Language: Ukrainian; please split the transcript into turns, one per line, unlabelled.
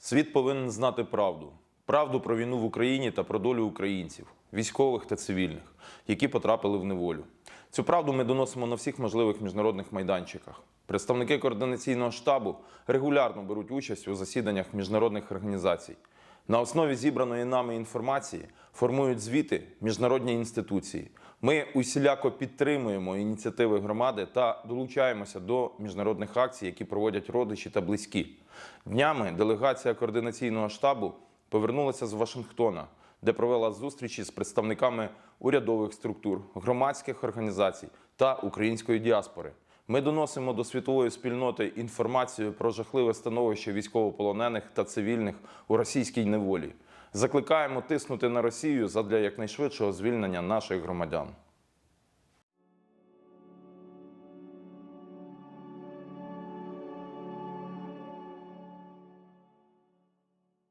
Світ повинен знати правду. Правду про війну в Україні та про долю українців, військових та цивільних, які потрапили в неволю. Цю правду ми доносимо на всіх можливих міжнародних майданчиках. Представники координаційного штабу регулярно беруть участь у засіданнях міжнародних організацій. На основі зібраної нами інформації формують звіти міжнародні інституції. Ми усіляко підтримуємо ініціативи громади та долучаємося до міжнародних акцій, які проводять родичі та близькі. Днями делегація координаційного штабу повернулася з Вашингтона, де провела зустрічі з представниками урядових структур, громадських організацій та української діаспори. Ми доносимо до світової спільноти інформацію про жахливе становище військовополонених та цивільних у російській неволі. Закликаємо тиснути на Росію задля якнайшвидшого звільнення наших громадян.